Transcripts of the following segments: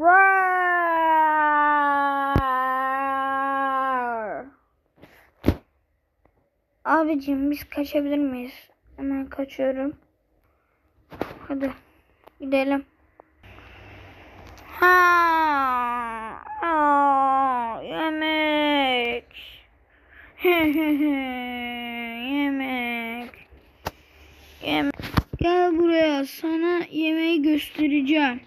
Roar! Abicim biz kaçabilir miyiz? Hemen kaçıyorum. Hadi gidelim. Ha, aa, yemek. yemek. Yemek. Gel buraya sana yemeği göstereceğim.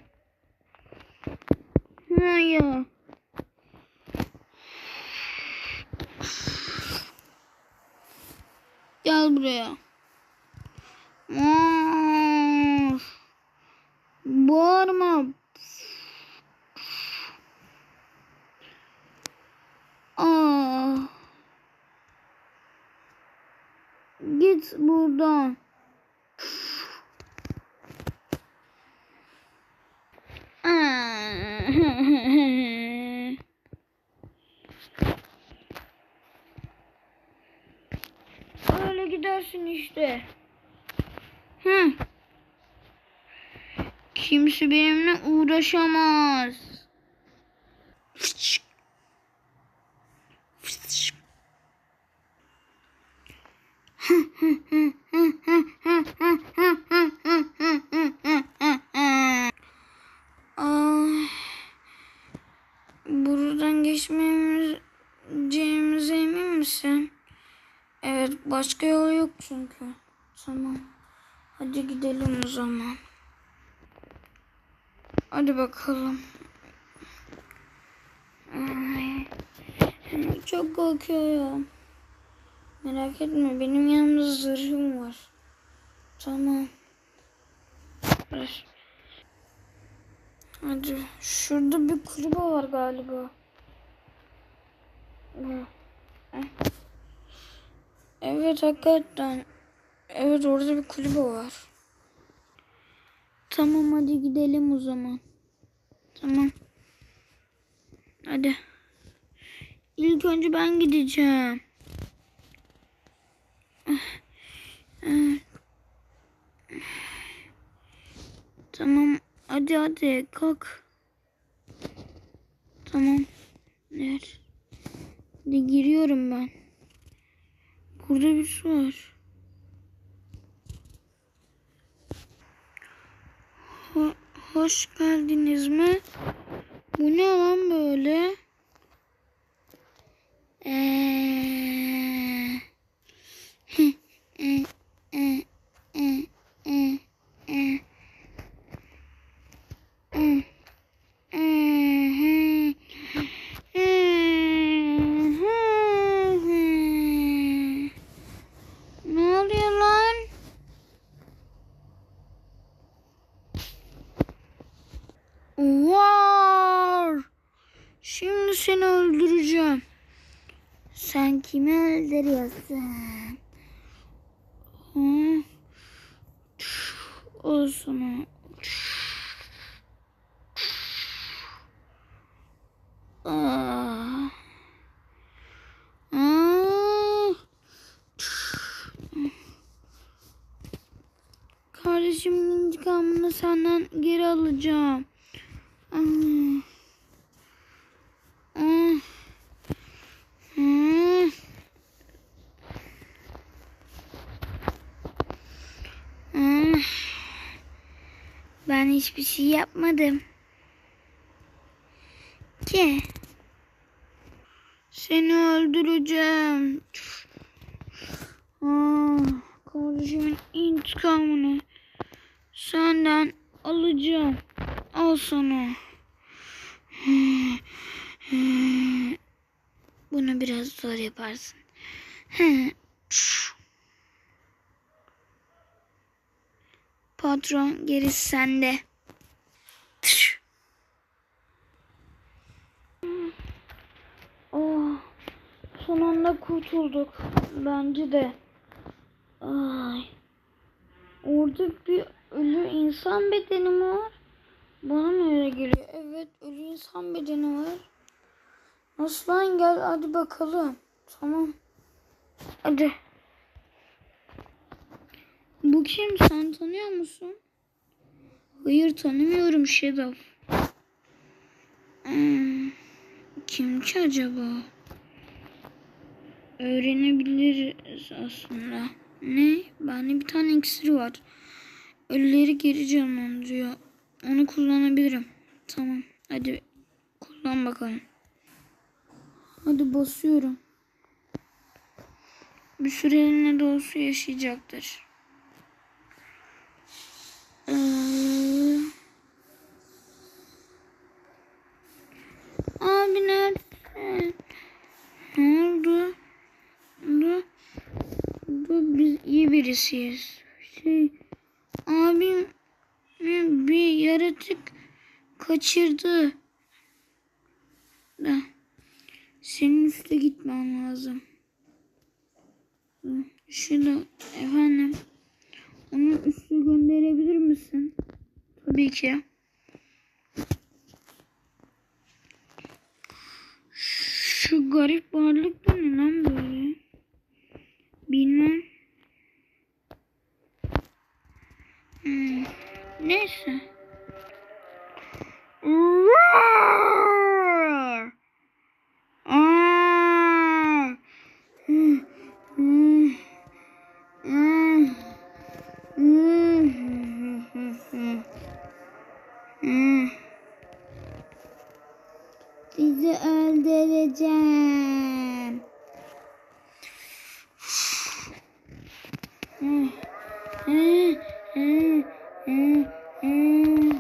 Ya. Gel buraya. Of. Bağırma. Aa. Git buradan. Aa. Öyle gidersin işte. Hı. Kimse benimle uğraşamaz. Aa, buradan geçmeyeceğimize emin misin? Evet, başka yol yok çünkü. Tamam. Hadi gidelim o zaman. Hadi bakalım. Ay, çok korkuyorum. Merak etme benim yanımda zırhım var. Tamam. Hadi şurada bir kulübe var galiba. Ha. Evet hakikaten. Evet orada bir kulübe var. Tamam hadi gidelim o zaman. Tamam. Hadi. İlk önce ben gideceğim. Tamam. Hadi hadi kalk. Tamam. Evet. Hadi giriyorum ben. Burada bir su var. Ho- hoş geldiniz mi? Bu ne lan böyle? Eee. Ne oluyor lan? Var. Şimdi seni öldüreceğim. Sen kimi öldürüyorsun? Hı? O. Kardeşimin intikamını senden geri alacağım. Aa. Aa. Aa. Aa. Ben hiçbir şey yapmadım. Ki. Seni öldüreceğim. Aa, kardeşimin intikamını senden alacağım. Al sana. Bunu biraz zor yaparsın. Patron gerisi sende. Oh, son kurtulduk. Bence de. Ay. Orada bir ölü insan bedeni mi var? Bana mı öyle geliyor? Evet ölü insan bedeni var. Nasıl lan gel hadi bakalım. Tamam. Hadi. Bu kim sen tanıyor musun? Hayır tanımıyorum Shadow. Kim ki acaba? Öğrenebiliriz aslında. Ne? Bende bir tane iksir var. Ölüleri geri canlandırıyor. Onu kullanabilirim. Tamam. Hadi kullan bakalım. Hadi basıyorum. Bir süreliğine de olsa yaşayacaktır. Birisiyiz. Şey, abim bir yaratık kaçırdı. Da. Senin üste gitmen lazım. Şurada efendim. Onu üste gönderebilir misin? Tabii ki. Şu garip varlık da ne lan böyle? Bilmem. Hmm. Neyse. Roar! Aa! Hmm. Hmm. Hmm. Hmm. Hmm. Sizi öldüreceğim. Hmm. Hmm. Hmm. Hmm. Hmm.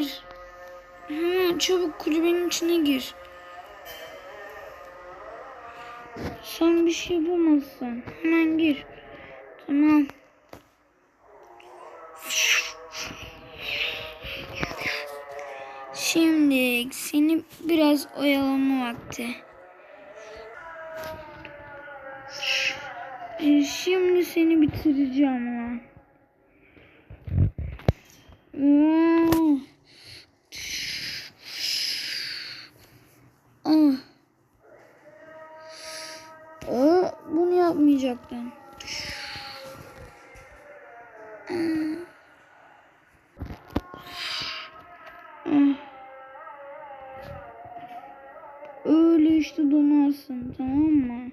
Hayır. Hemen çabuk kulübenin içine gir. Sen bir şey yapamazsın. Hemen gir. Tamam. Şimdi seni biraz oyalama vakti. Ee, Şimdi seni bitireceğim ama. Oo. Yapmayacaktım. Ah. Öyle işte donarsın tamam mı?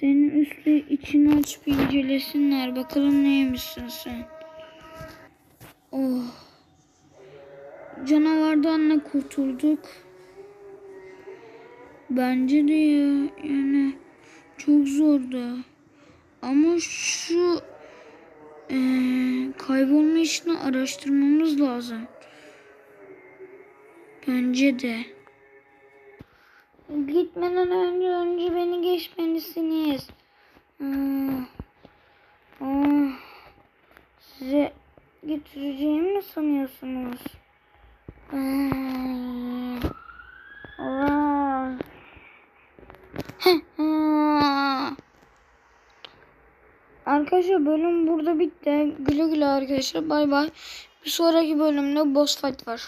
Senin üstte içini aç bir incelesinler. Bakalım neymişsin sen. Oh. Canavardan da kurtulduk. Bence de ya. Yani çok zordu. Ama şu eee, kaybolma işini araştırmamız lazım. Bence de. Gitmeden önce önce beni geçmelisiniz. Hmm. Hmm. Size getireceğimi mi sanıyorsunuz? Hmm. Allah. Arkadaşlar bölüm burada bitti. Güle güle arkadaşlar. Bay bay. Bir sonraki bölümde boss fight var.